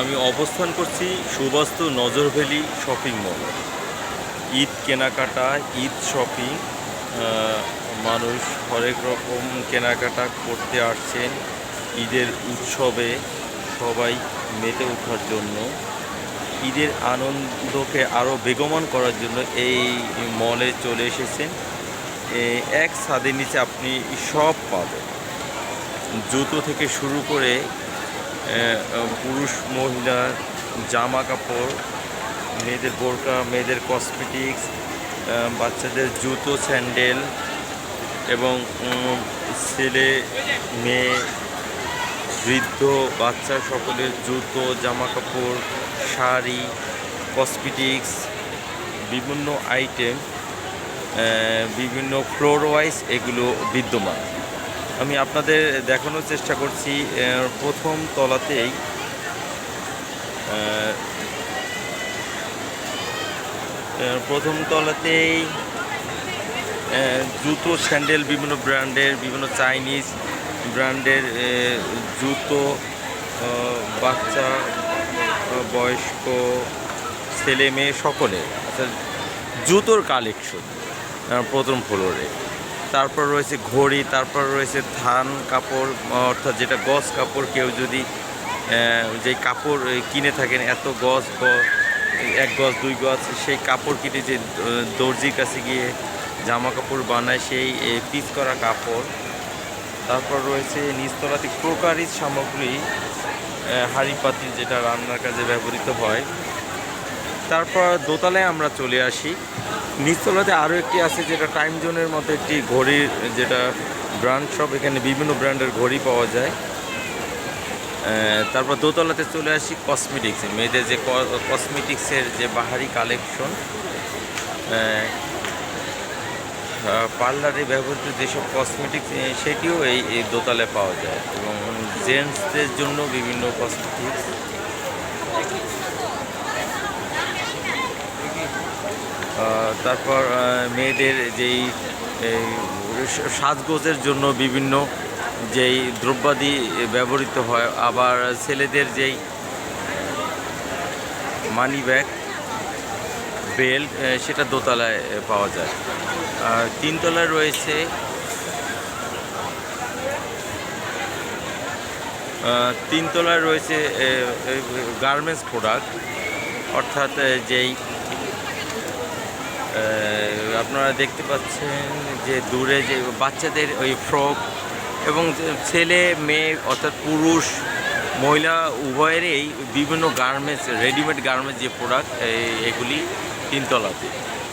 আমি অবস্থান করছি সুবাস্তু নজরভ্যালি শপিং মল। ঈদ কেনাকাটা, ঈদ শপিং মানুষ হরেক রকম কেনাকাটা করতে আসছেন ঈদের উৎসবে সবাই মেতে ওঠার জন্য। ঈদের আনন্দকে আরও বেগমান করার জন্য এই মলে চলে এসেছেন। এক ছাদের নিচে আপনি সব পাবেন। জুতো থেকে শুরু করে পুরুষ, মহিলা, জামা কাপড়, মেয়েদের বোরকা, মেয়েদের কসমেটিক্স বাচ্চাদের জুতো, স্যান্ডেল এবং ছেলে, মেয়ে, বৃদ্ধ, বাচ্চা সকলের জুতো, জামা কাপড়, শাড়ি কসমেটিক্স বিভিন্ন আইটেম বিভিন্ন ফ্লোর ওয়াইজ এগুলো বিদ্যমান। আমি আপনাদের দেখানোর চেষ্টা করছি প্রথম তলাতেই প্রথম তলাতেই জুতো স্যান্ডেল বিভিন্ন ব্র্যান্ডের, বিভিন্ন চাইনিজ ব্র্যান্ডের জুতো বাচ্চা বয়স্ক, ছেলে, মেয়ে সকলে জুতোর কালেকশন প্রথম ফ্লোরে। তারপর রয়েছে ঘড়ি, তারপর রয়েছে ধান কাপড়, অর্থাৎ যেটা গজ কাপড় কেউ যদি যে কাপড় কিনে থাকেন, এত গজ এক গজ দুই গজ সেই কাপড় কিনে যে দর্জির কাছে গিয়ে জামা কাপড় বানায়, সেই পিস করা কাপড়। তারপর রয়েছে নিচতলাতে ক্রোকারিজ সামগ্রী হাঁড়ি পাতিল যেটা রান্নার কাজে ব্যবহৃত হয়। তারপর দোতলায় আমরা চলে আসি। নিচতলাতে আরও একটি আছে যেটা টাইম জোনের মতো একটি ঘড়ির যেটা ব্র্যান্ড শপ এখানে বিভিন্ন ব্র্যান্ডের ঘড়ি পাওয়া যায়। তারপর দোতলাতে চলে আসি কসমেটিক্স মেয়েদের যে কসমেটিক্সের যে বাহারি কালেকশন পার্লারে ব্যবহৃত যেসব কসমেটিক্স সেটিও এই দোতলায় পাওয়া যায়। এবং জেন্টসদের জন্য বিভিন্ন কসমেটিক্স তারপর মেয়েদের যেই সাজগোজের জন্য বিভিন্ন যেই দ্রব্যাদি ব্যবহৃত হয়, আবার ছেলেদের যেই মানি ব্যাগ বেল্ট সেটা দোতলায় পাওয়া যায়। আর তিনতলায় রয়েছে তিনতলায় রয়েছে গার্মেন্টস প্রোডাক্ট, অর্থাৎ যেই আপনারা দেখতে পাচ্ছেন যে দূরে যে বাচ্চাদের ওই ফ্রক এবং ছেলে, মেয়ে অর্থাৎ পুরুষ, মহিলা উভয়েরই বিভিন্ন গার্মেন্টস রেডিমেড গার্মেন্টস যে প্রোডাক্ট এগুলি তিনতলাতে।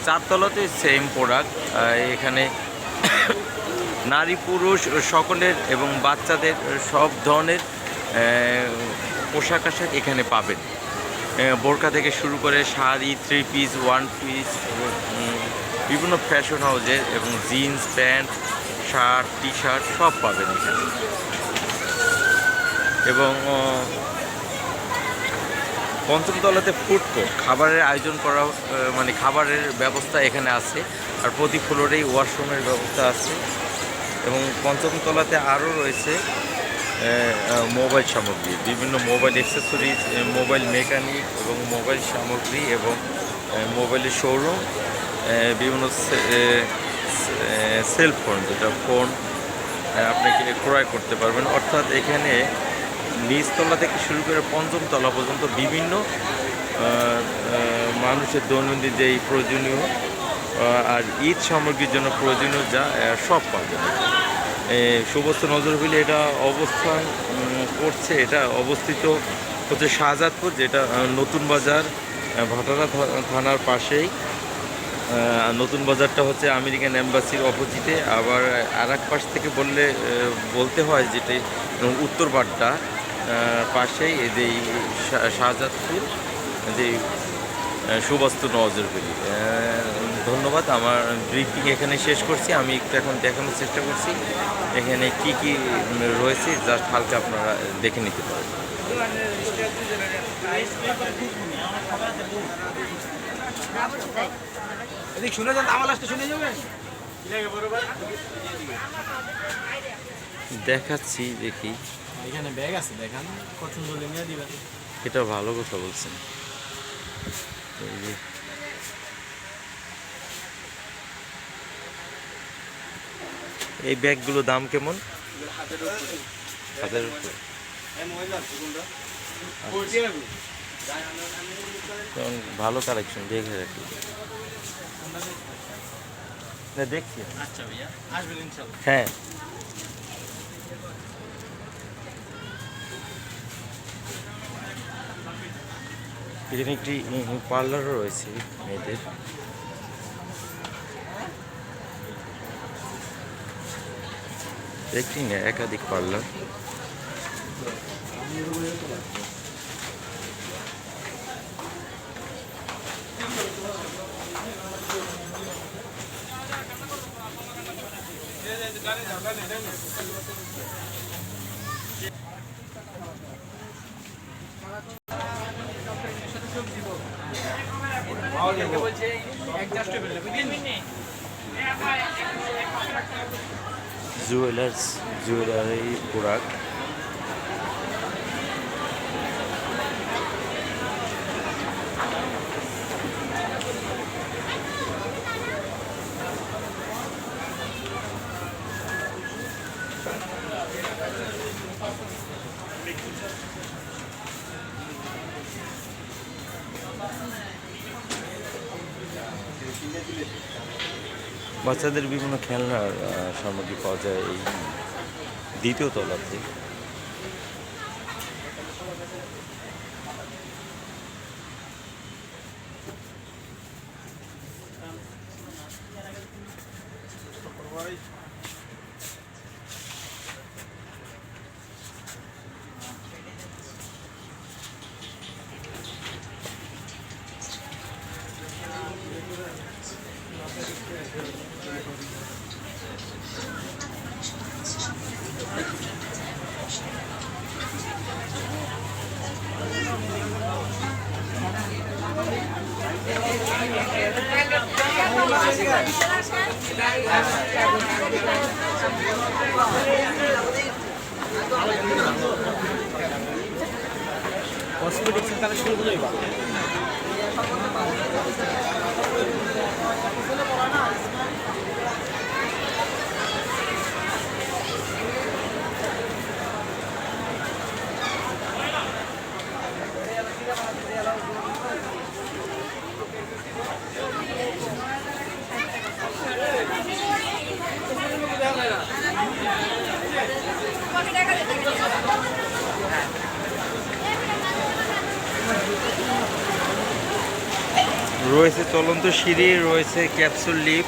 চারতলাতে সেম প্রোডাক্ট এখানে নারী, পুরুষ, সকলের এবং বাচ্চাদের সব ধরনের পোশাক আশাক এখানে পাবেন। বোরকা থেকে শুরু করে sari three piece one piece বিভিন্ন ফ্যাশন হাউজে এবং jeans pant shirt T shirt সব পাবেন এখানে। এবং পঞ্চম তলাতে ফুড কোর্ট খাবারের আয়োজন করা মানে খাবারের ব্যবস্থা এখানে আছে। আর প্রতি ফ্লোরেই ওয়াশরুমের ব্যবস্থা আছে। এবং পঞ্চম তলাতে আরও রয়েছে মোবাইল সামগ্রী, বিভিন্ন মোবাইল অ্যাক্সেসরিজ মোবাইল মেকানিক এবং মোবাইল সামগ্রী এবং মোবাইলের শোরুম বিভিন্ন সেল ফোন যেটা ফোন আপনাকে ক্রয় করতে পারবেন। অর্থাৎ এখানে নিচতলা থেকে শুরু করে পঞ্চম তলা পর্যন্ত বিভিন্ন মানুষের দৈনন্দিন যেই প্রয়োজনীয় আর ঈদ সামগ্রীর জন্য প্রয়োজনীয় যা সব পাবেন। সুবস্ত নজরবিলে এটা অবস্থান করছে, এটা অবস্থিত হচ্ছে শাহজাদপুর, যেটা নতুন বাজার ভাটারা থানার পাশেই। নতুন বাজারটা হচ্ছে আমেরিকান অ্যাম্বাসির অপোজিটে। আবার আর পাশ থেকে বললে বলতে হয় যেটি উত্তর বাড্ডা পাশেই যে শাহজাদপুর, যে সুবাস্তু নজরবেলি ধন্যবাদ আমার ব্রিফিং এখানে শেষ করছি। আমি একটু এখন দেখানোর চেষ্টা করছি এখানে কি কি রয়েছে জাস্ট হালকা আপনারা দেখে নিতে পারেন। শুনে যান আমার লাস্টে শুনে যাবেন দেখাচ্ছি দেখি। এখানে ব্যাগ আছে দেখান কত সুন্দর দিবেন। এটা ভালো কথা বলছেন। এই যে এই ব্যাগগুলো দাম কেমন? হাজার উপরে কারণ ভালো কালেকশন দেখে রাখি না দেখছি। আচ্ছা হ্যাঁ। এখানে একটি পার্লারও রয়েছে মেয়েদের। একটি না একাধিক পার্লার বলছে Züvelers, Züveleri Burak. Thank you. বাচ্চাদের বিভিন্ন খেলনার সামগ্রী পাওয়া যায় এই দ্বিতীয় তলাতে কসমেটিক্সের কালেকশনগুলোই ভালো রয়েছে চলন্ত সিঁড়ি রয়েছে ক্যাপসুল লিপ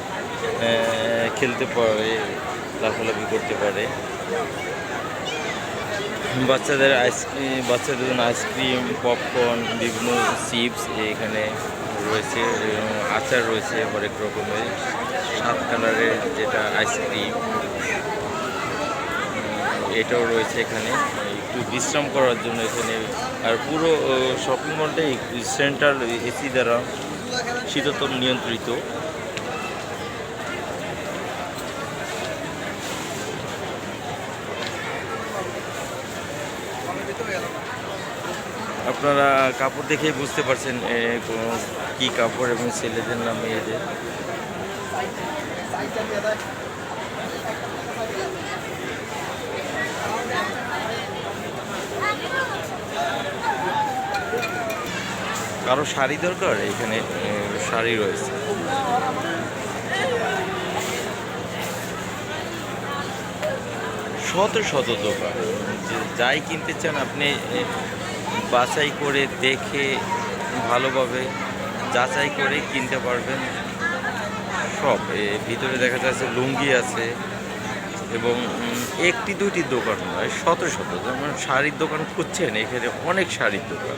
খেলতে পারে, লাফালাফি করতে পারে। বাচ্চাদের আইসক্রিম বাচ্চাদের জন্য আইসক্রিম পপকর্ন বিভিন্ন চিপস এখানে রয়েছে আচার রয়েছে হরেক রকমের, সাত কালারের যেটা আইসক্রিম এটাও রয়েছে এখানে, একটু বিশ্রাম করার জন্য এখানে। আর পুরো শপিং মলটাই সেন্ট্রাল এসি দ্বারা শীততাপ নিয়ন্ত্রিত। আপনারা কাপড় দেখেই বুঝতে পারছেন কি কাপড় এবং ছেলেদের না মেয়েদের। কারও শাড়ি দরকার? এখানে শাড়ি রয়েছে। শত শত দোকান। যাই কিনতে চান, আপনি বাছাই করে দেখে ভালোভাবে যাচাই করে কিনতে পারবেন সব। ভিতরে দেখা যাচ্ছে লুঙ্গি আছে এবং একটি দুইটি দোকান নয়, শত শত। যেমন শাড়ির দোকান খুঁজছেন, এখানে অনেক শাড়ির দোকান।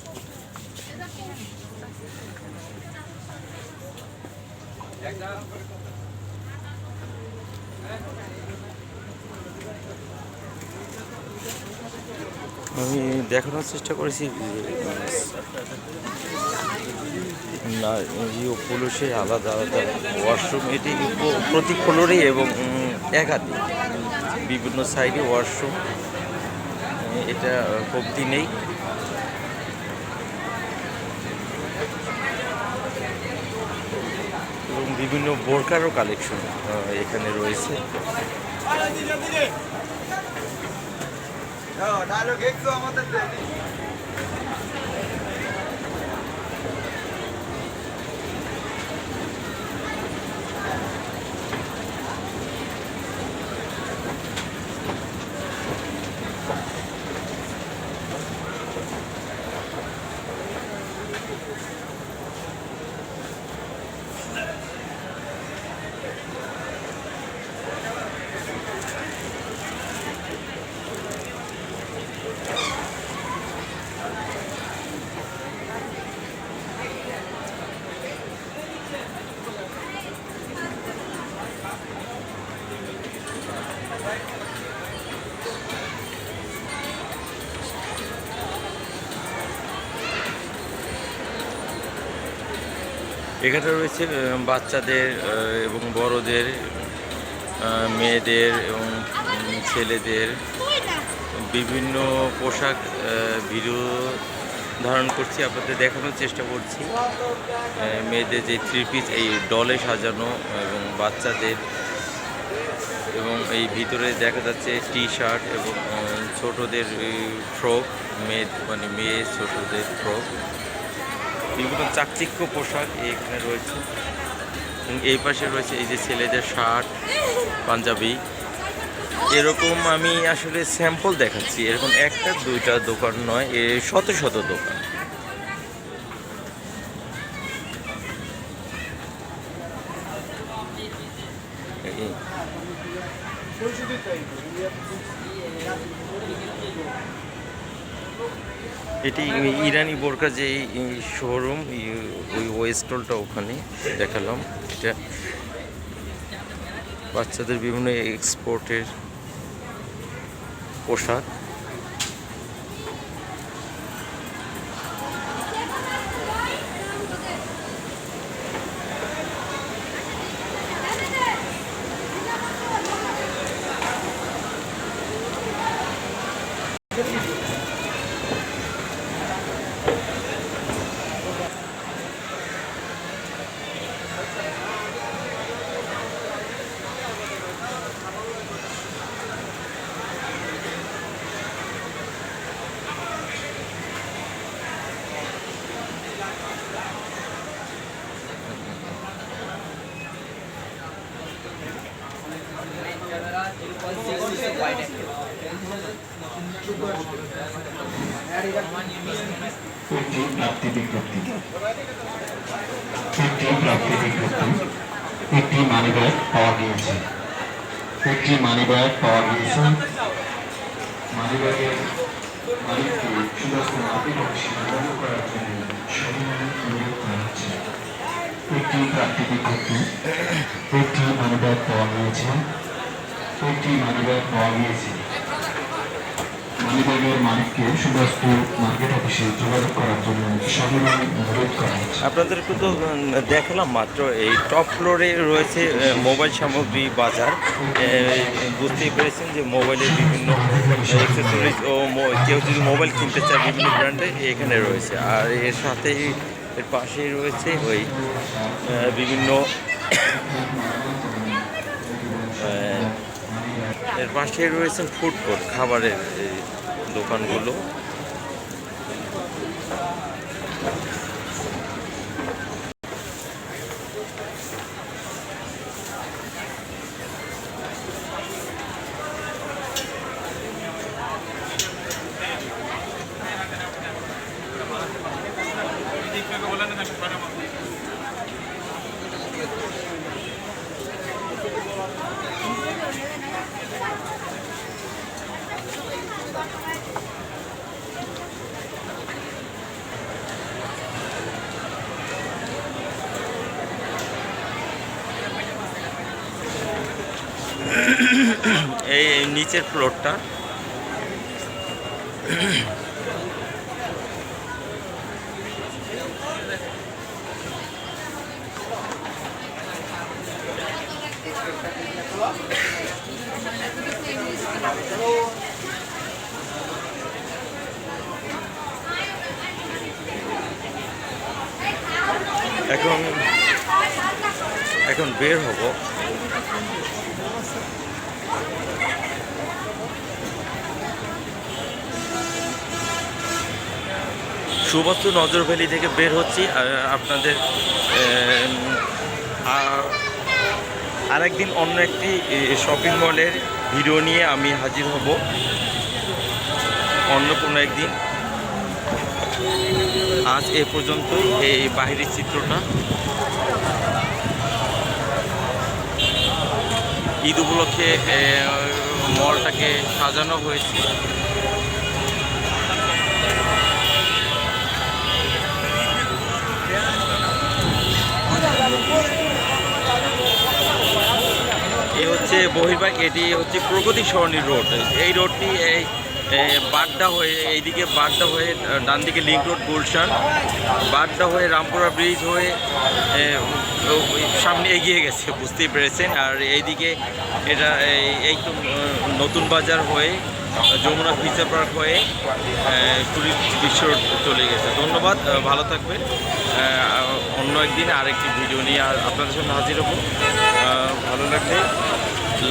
আমি দেখানোর চেষ্টা করেছি। না জিও পুলিশে আলাদা আলাদা ওয়াশরুম, এটি প্রতি ফ্লোরে এবং একাধিক বিভিন্ন সাইডে ওয়াশরুম এটা কমতি নেই এবং বিভিন্ন বোরকারও কালেকশন এখানে রয়েছে। আমাদের এখানে রয়েছে বাচ্চাদের এবং বড়দের মেয়েদের এবং ছেলেদের। বিভিন্ন পোশাক ভিডিও ধারণ করছি, আপনাদের দেখানোর চেষ্টা করছি। মেয়েদের যে থ্রি পিস এই ডলে সাজানো এবং বাচ্চাদের এবং এই ভিতরে দেখা যাচ্ছে টি শার্ট এবং ছোটদের ফ্রক মেয়ে মানে মেয়ে ছোটদের ফ্রক বিভিন্ন চাকচিক্য পোশাক এখানে রয়েছে। এবং এই পাশে রয়েছে এই যে ছেলেদের শার্ট, পাঞ্জাবি। এরকম আমি আসলে স্যাম্পল দেখাচ্ছি। এরকম একটা, দুইটা দোকান নয়, এ শত শত দোকান। এটি ইরানি বোরকা যে শোরুম ওই ওয়েস্টলটা ওখানে দেখালাম এটা বাচ্চাদের বিভিন্ন এক্সপোর্টের পোশাক একটি প্রাপ্তি বিজ্ঞপ্তি একটি প্রাপ্তি বিজ্ঞপ্তি একটি মানিব্যাগ পাওয়া গিয়েছে। একটি মানিব্যাগ পাওয়া গিয়েছে। মানিব্যাগের মালিককে সমস্ত মালিক অংশে করার জন্য সবিনয় অনুরোধ করা হচ্ছে। একটি প্রাপ্তি বিজ্ঞপ্তি একটি মানিব্যাগ পাওয়া গিয়েছে। একটি মানিব্যাগ পাওয়া গিয়েছে। হচ্ছে। আপনাদেরকে তো দেখালাম মাত্র, এই টপ ফ্লোরে রয়েছে মোবাইল সামগ্রী বাজার। বুঝতেই পেরেছেন যে মোবাইলের বিভিন্ন অ্যাক্সেসরিজ ও কেউ যদি মোবাইল কিনতে চায় বিভিন্ন ব্র্যান্ডে এখানে রয়েছে। আর এর সাথেই, এর পাশেই রয়েছে ওই বিভিন্ন এর পাশেই রয়েছে ফুড কোর্ট খাবারের দোকানগুলো। এই নিচের ফ্লোরটা। এখন এখন বের হব। সুবস্ত নজর ভ্যালি থেকে বের হচ্ছি আপনাদের আর আরেকদিন অন্য একটি শপিং মলের ভিডিও নিয়ে আমি হাজির হব। অন্য কোনো একদিন। আজ এ পর্যন্তই এই বাহিরের চিত্রটা। ঈদ উপলক্ষে মলটাকে সাজানো হয়েছে। এই হচ্ছে বহির্বাগ এটি হচ্ছে প্রগতি সরণী রোড। এই রোডটি এই এ, বাড্ডা হয়ে এইদিকে বাড্ডা হয়ে ডান দিকে লিঙ্ক রোড গুলশান। বাড্ডা হয়ে রামপুরা ব্রিজ হয়ে এ, সামনে এগিয়ে গেছে বুঝতেই পেরেছেন। আর এইদিকে এটা এই তো নতুন বাজার হয়ে যমুনা ফিচার পার্ক হয়ে টুরিস্ট বিশ্ব চলে গেছে। ধন্যবাদ ভালো থাকবেন। অন্য একদিন আরেকটি ভিডিও নিয়ে আর আপনাদের সামনে হাজির হব। ভালো লাগলে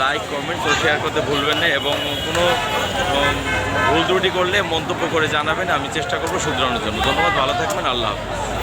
লাইক কমেন্ট ও শেয়ার করতে ভুলবেন না এবং কোনো ভুল ত্রুটি করলে মন্তব্য করে জানাবেন। আমি চেষ্টা করব শুধরানোর জন্য। ধন্যবাদ, ভালো থাকবেন। আল্লাহ হাফিজ।